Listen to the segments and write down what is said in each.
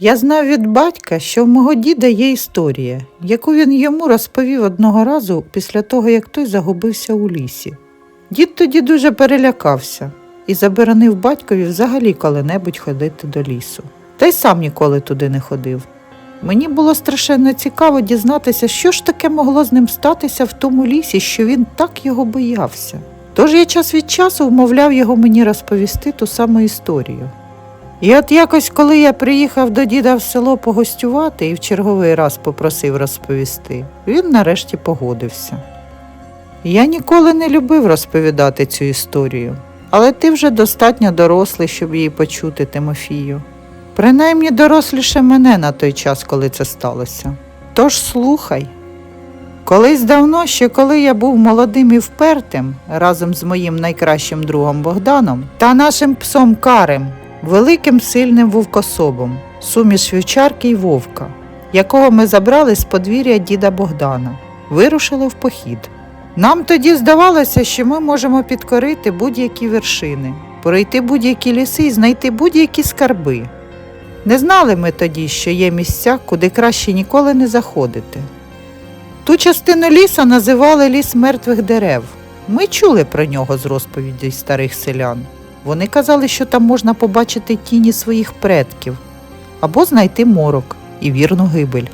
Я знав від батька, що в мого діда є історія, яку він йому розповів одного разу після того, як той загубився у лісі. Дід тоді дуже перелякався і заборонив батькові взагалі коли-небудь ходити до лісу. Та й сам ніколи туди не ходив. Мені було страшенно цікаво дізнатися, що ж таке могло з ним статися в тому лісі, що він так його боявся. Тож я час від часу вмовляв його мені розповісти ту саму історію. І от якось, коли я приїхав до діда в село погостювати і в черговий раз попросив розповісти, він нарешті погодився. Я ніколи не любив розповідати цю історію, але ти вже достатньо дорослий, щоб її почути, Тимофію. Принаймні доросліше мене на той час, коли це сталося. Тож слухай. Колись давно, ще коли я був молодим і впертим, разом з моїм найкращим другом Богданом та нашим псом Карем, великим сильним вовкособом, суміш вівчарки й вовка, якого ми забрали з подвір'я діда Богдана, вирушили в похід. Нам тоді здавалося, що ми можемо підкорити будь-які вершини, пройти будь-які ліси і знайти будь-які скарби. Не знали ми тоді, що є місця, куди краще ніколи не заходити. Ту частину ліса називали ліс мертвих дерев. Ми чули про нього з розповідей старих селян. Вони казали, що там можна побачити тіні своїх предків або знайти морок і вірну гибель.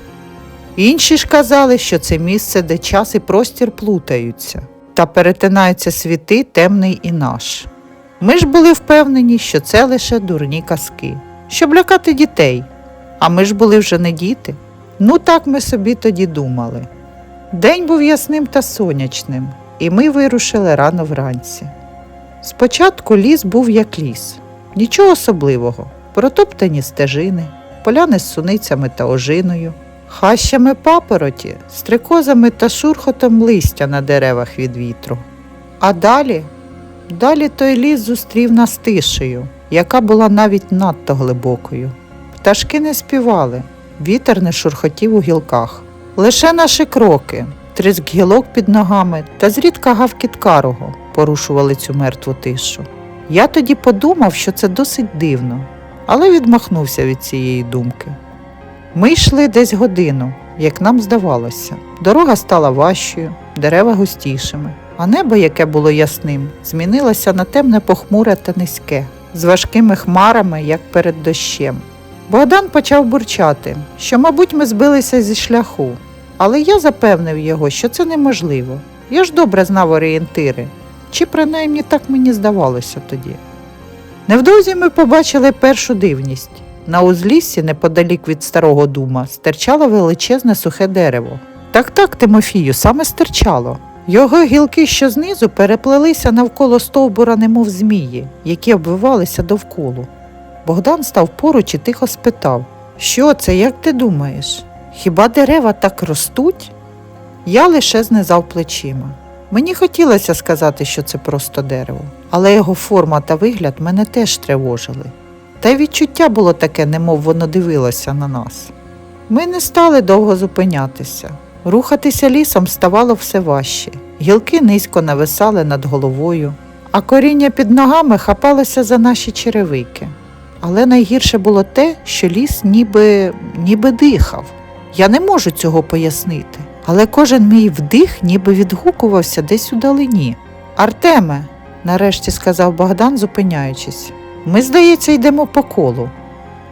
Інші ж казали, що це місце, де час і простір плутаються та перетинаються світи темний і наш. Ми ж були впевнені, що це лише дурні казки, щоб лякати дітей. А ми ж були вже не діти. Ну так ми собі тоді думали. День був ясним та сонячним, і ми вирушили рано вранці. Спочатку ліс був як ліс, нічого особливого, протоптані стежини, поляни з суницями та ожиною, хащами папороті, стрикозами та шурхотом листя на деревах від вітру. А далі, далі той ліс зустрів нас тишею, яка була навіть надто глибокою. Пташки не співали, вітер не шурхотів у гілках. Лише наші кроки, тріск гілок під ногами та зрідка гавкіт карого порушували цю мертву тишу. Я тоді подумав, що це досить дивно, але відмахнувся від цієї думки. Ми йшли десь годину, як нам здавалося. Дорога стала важчою, дерева густішими, а небо, яке було ясним, змінилося на темне похмуре та низьке, з важкими хмарами, як перед дощем. Богдан почав бурчати, що, мабуть, ми збилися зі шляху, але я запевнив його, що це неможливо. Я ж добре знав орієнтири, чи принаймні так мені здавалося тоді. Невдовзі ми побачили першу дивність. На узліссі, неподалік від старого дума, стирчало величезне сухе дерево. Так так, Тимофію, саме стирчало. Його гілки, що знизу, переплелися навколо стовбура, немов змії, які обвивалися довколу. Богдан став поруч і тихо спитав: Що це, як ти думаєш? Хіба дерева так ростуть? Я лише знизав плечима. Мені хотілося сказати, що це просто дерево, але його форма та вигляд мене теж тривожили. Та й відчуття було таке, немов воно дивилося на нас. Ми не стали довго зупинятися. Рухатися лісом ставало все важче. Гілки низько нависали над головою, а коріння під ногами хапалося за наші черевики. Але найгірше було те, що ліс ніби, ніби дихав. Я не можу цього пояснити, але кожен мій вдих ніби відгукувався десь у далині. Артеме, нарешті сказав Богдан, зупиняючись, ми, здається, йдемо по колу.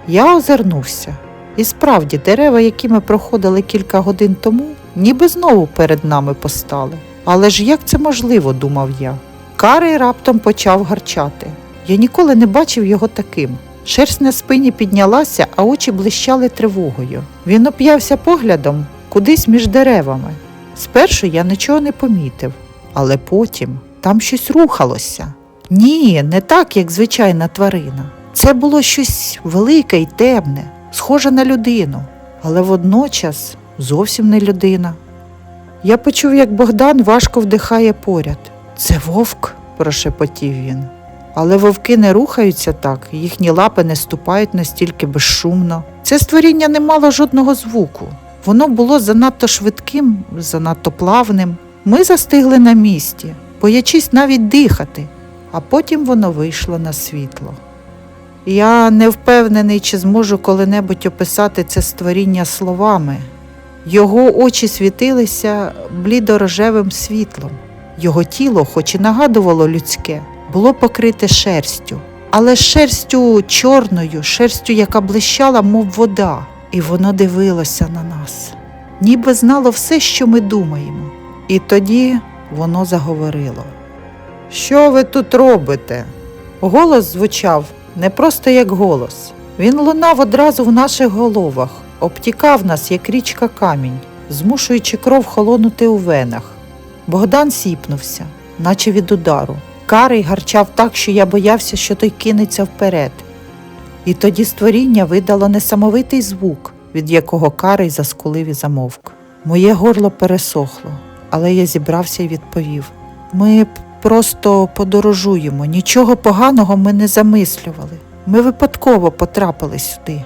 Я озирнувся. І справді дерева, які ми проходили кілька годин тому, ніби знову перед нами постали. Але ж як це можливо, думав я. Карий раптом почав гарчати. Я ніколи не бачив його таким. Шерсть на спині піднялася, а очі блищали тривогою. Він оп'явся поглядом кудись між деревами. Спершу я нічого не помітив, але потім там щось рухалося. Ні, не так, як звичайна тварина. Це було щось велике й темне, схоже на людину, але водночас зовсім не людина. Я почув, як Богдан важко вдихає поряд. Це вовк, прошепотів він. Але вовки не рухаються так, їхні лапи не ступають настільки безшумно. Це створіння не мало жодного звуку. Воно було занадто швидким, занадто плавним. Ми застигли на місці, боячись навіть дихати, а потім воно вийшло на світло. Я не впевнений, чи зможу коли-небудь описати це створіння словами. Його очі світилися блідорожевим світлом. Його тіло, хоч і нагадувало людське, було покрите шерстю, але шерстю чорною, шерстю, яка блищала, мов вода, і воно дивилося на нас, ніби знало все, що ми думаємо. І тоді воно заговорило. Що ви тут робите? Голос звучав не просто як голос. Він лунав одразу в наших головах, обтікав нас, як річка камінь, змушуючи кров холонути у венах. Богдан сіпнувся, наче від удару. Карий гарчав так, що я боявся, що той кинеться вперед. І тоді створіння видало несамовитий звук, від якого карий заскулив і замовк. Моє горло пересохло, але я зібрався і відповів: ми просто подорожуємо, нічого поганого ми не замислювали. Ми випадково потрапили сюди.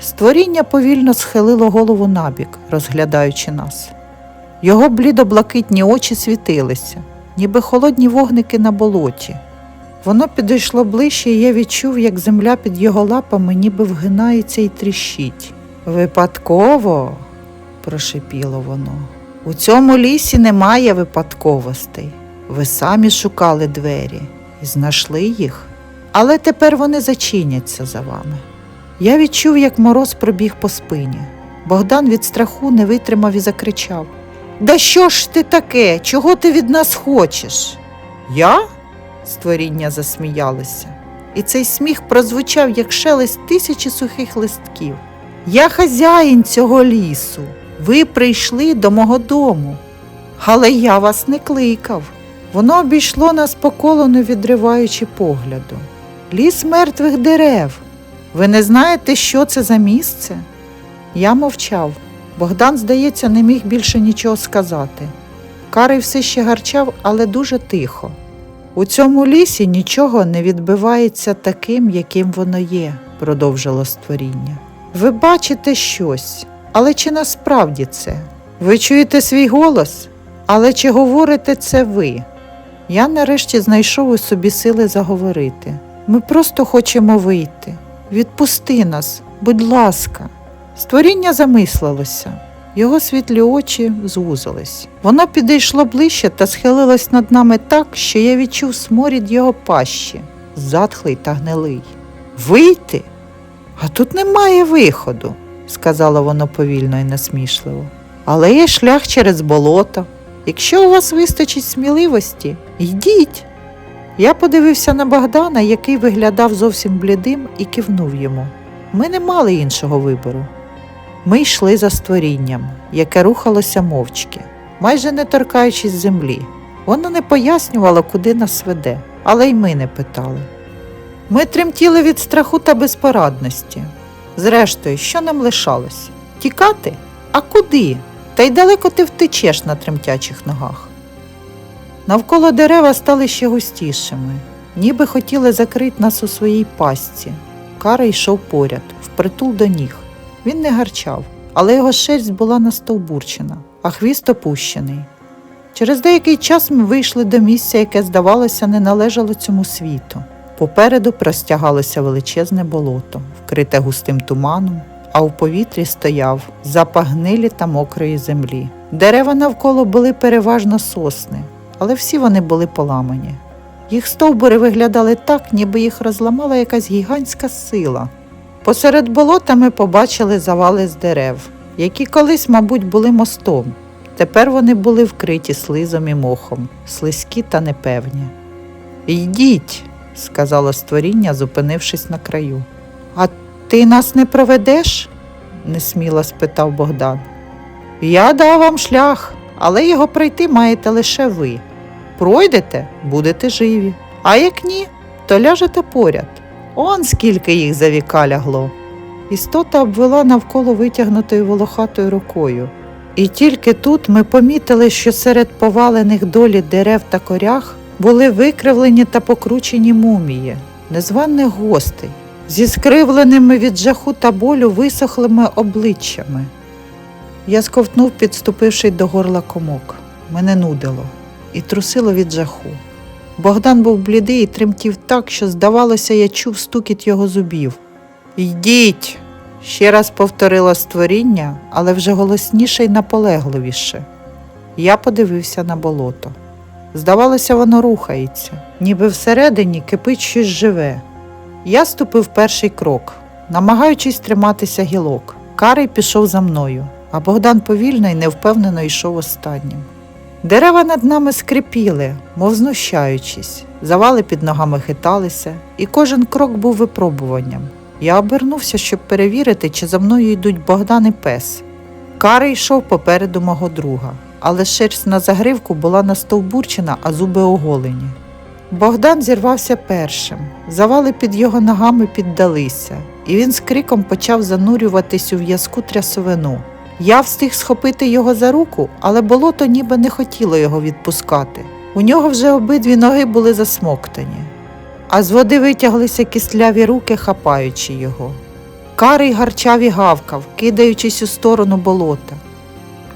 Створіння повільно схилило голову набік, розглядаючи нас. Його блідо-блакитні очі світилися, ніби холодні вогники на болоті. Воно підійшло ближче, і я відчув, як земля під його лапами ніби вгинається і тріщить. Випадково, прошипіло воно. У цьому лісі немає випадковостей. Ви самі шукали двері і знайшли їх, але тепер вони зачиняться за вами. Я відчув, як мороз пробіг по спині. Богдан від страху не витримав і закричав: Да що ж ти таке? Чого ти від нас хочеш? Я? Створіння засміялося, і цей сміх прозвучав, як шелест тисячі сухих листків. Я хазяїн цього лісу. Ви прийшли до мого дому, але я вас не кликав. Воно обійшло нас по колу, не відриваючи погляду. Ліс мертвих дерев. Ви не знаєте, що це за місце? Я мовчав. Богдан, здається, не міг більше нічого сказати. Карий все ще гарчав, але дуже тихо. У цьому лісі нічого не відбивається таким, яким воно є, продовжило створіння. Ви бачите щось, але чи насправді це? Ви чуєте свій голос, але чи говорите це ви? Я нарешті знайшов у собі сили заговорити. Ми просто хочемо вийти. Відпусти нас, будь ласка. Створіння замислилося. Його світлі очі звузились. Воно підійшло ближче та схилилось над нами так, що я відчув сморід його пащі, затхлий та гнилий. Вийти? А тут немає виходу, сказало воно повільно і насмішливо. Але є шлях через болото. Якщо у вас вистачить сміливості, йдіть. Я подивився на Богдана, який виглядав зовсім блідим, і кивнув йому. Ми не мали іншого вибору. Ми йшли за створінням, яке рухалося мовчки, майже не торкаючись землі. Воно не пояснювало, куди нас веде, але й ми не питали. Ми тремтіли від страху та безпорадності. Зрештою, що нам лишалось? Тікати? А куди? Та й далеко ти втечеш на тремтячих ногах. Навколо дерева стали ще густішими, ніби хотіли закрити нас у своїй пастці. Кара йшов поряд, впритул до ніг. Він не гарчав, але його шерсть була настовбурчена, а хвіст опущений. Через деякий час ми вийшли до місця, яке, здавалося, не належало цьому світу. Попереду простягалося величезне болото, вкрите густим туманом, а у повітрі стояв запах гнилі та мокрої землі. Дерева навколо були переважно сосни, але всі вони були поламані. Їх стовбури виглядали так, ніби їх розламала якась гігантська сила. Посеред болота ми побачили завали з дерев, які колись, мабуть, були мостом. Тепер вони були вкриті слизом і мохом, слизькі та непевні. Йдіть, сказало створіння, зупинившись на краю. А ти нас не проведеш? несміло спитав Богдан. Я дав вам шлях, але його пройти маєте лише ви. Пройдете, будете живі. А як ні, то ляжете поряд. Он скільки їх за віка лягло. Істота обвела навколо витягнутою волохатою рукою. І тільки тут ми помітили, що серед повалених долі дерев та корях були викривлені та покручені мумії, незваних гостей, зі скривленими від жаху та болю висохлими обличчями. Я сковтнув, підступивши до горла комок. Мене нудило і трусило від жаху. Богдан був блідий і тремтів так, що, здавалося, я чув стукіт його зубів. Йдіть. ще раз повторило створіння, але вже голосніше й наполегливіше. Я подивився на болото. Здавалося, воно рухається, ніби всередині кипить щось живе. Я ступив перший крок, намагаючись триматися гілок. Карий пішов за мною, а Богдан повільно і невпевнено йшов останнім. Дерева над нами скрипіли, мов знущаючись, завали під ногами хиталися, і кожен крок був випробуванням. Я обернувся, щоб перевірити, чи за мною йдуть Богдан і пес. Карий йшов попереду мого друга, але шерсть на загривку була настовбурчена, а зуби оголені. Богдан зірвався першим, завали під його ногами піддалися, і він з криком почав занурюватись у в'язку трясовину. Я встиг схопити його за руку, але болото ніби не хотіло його відпускати. У нього вже обидві ноги були засмоктані, а з води витяглися кістляві руки, хапаючи його. Карий гарчав і гавкав, кидаючись у сторону болота.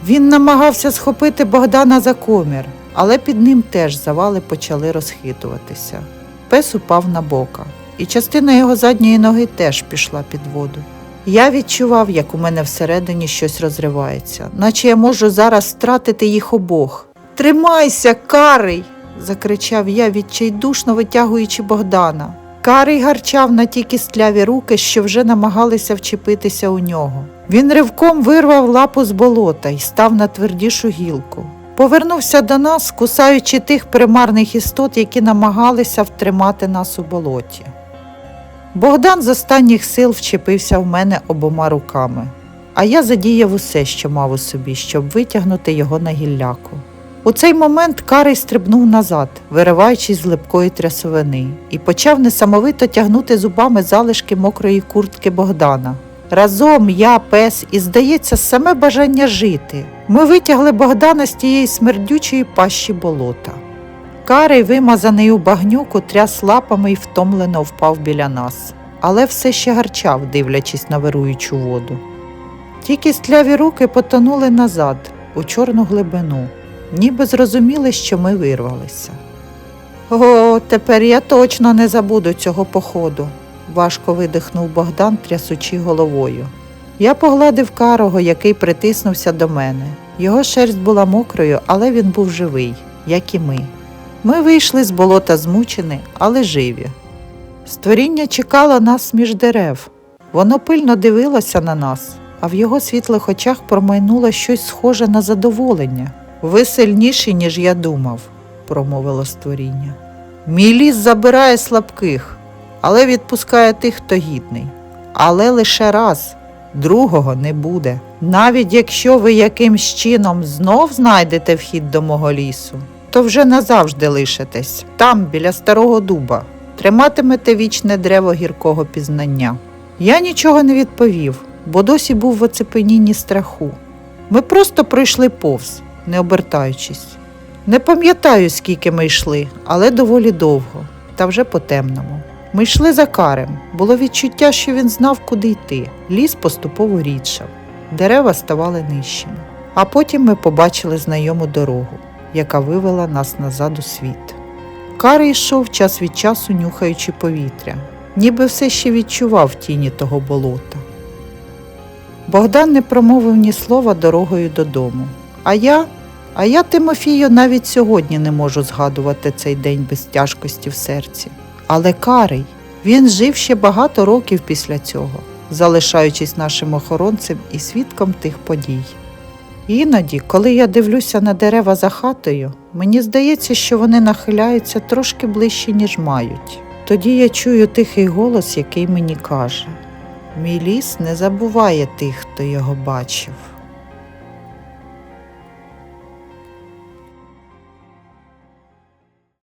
Він намагався схопити Богдана за комір, але під ним теж завали почали розхитуватися. Пес упав на бока, і частина його задньої ноги теж пішла під воду. Я відчував, як у мене всередині щось розривається, наче я можу зараз втратити їх обох. Тримайся, карий. закричав я, відчайдушно витягуючи Богдана. Карий гарчав на ті кістляві руки, що вже намагалися вчепитися у нього. Він ривком вирвав лапу з болота і став на твердішу гілку. Повернувся до нас, кусаючи тих примарних істот, які намагалися втримати нас у болоті. Богдан з останніх сил вчепився в мене обома руками, а я задіяв усе, що мав у собі, щоб витягнути його на гілляку. У цей момент Карий стрибнув назад, вириваючись з липкої трясовини, і почав несамовито тягнути зубами залишки мокрої куртки Богдана. Разом я, пес, і, здається, саме бажання жити. Ми витягли Богдана з тієї смердючої пащі болота. Карий, вимазаний у багнюку, тряс лапами і втомлено впав біля нас, але все ще гарчав, дивлячись на вируючу воду. Ті кістляві руки потонули назад, у чорну глибину, ніби зрозуміли, що ми вирвалися. О, тепер я точно не забуду цього походу, важко видихнув Богдан, трясучи головою. Я погладив карого, який притиснувся до мене. Його шерсть була мокрою, але він був живий, як і ми. Ми вийшли з болота змучені, але живі. Створіння чекало нас між дерев. Воно пильно дивилося на нас, а в його світлих очах промайнуло щось схоже на задоволення. Ви сильніші, ніж я думав, промовило створіння. Мій ліс забирає слабких, але відпускає тих, хто гідний. Але лише раз, другого не буде. Навіть якщо ви якимсь чином знов знайдете вхід до мого лісу, то вже назавжди лишитесь там, біля старого дуба, триматимете вічне древо гіркого пізнання. Я нічого не відповів, бо досі був в оцепенінні страху. Ми просто пройшли повз, не обертаючись. Не пам'ятаю, скільки ми йшли, але доволі довго, та вже по темному. Ми йшли за карем. Було відчуття, що він знав, куди йти. Ліс поступово рідшав, дерева ставали нижчими. А потім ми побачили знайому дорогу, яка вивела нас назад у світ. Карий йшов час від часу, нюхаючи повітря, ніби все ще відчував тіні того болота. Богдан не промовив ні слова дорогою додому. А я, а я, Тимофію, навіть сьогодні не можу згадувати цей день без тяжкості в серці. Але Карий, він жив ще багато років після цього, залишаючись нашим охоронцем і свідком тих подій. Іноді, коли я дивлюся на дерева за хатою, мені здається, що вони нахиляються трошки ближче, ніж мають. Тоді я чую тихий голос, який мені каже: Мій ліс не забуває тих, хто його бачив.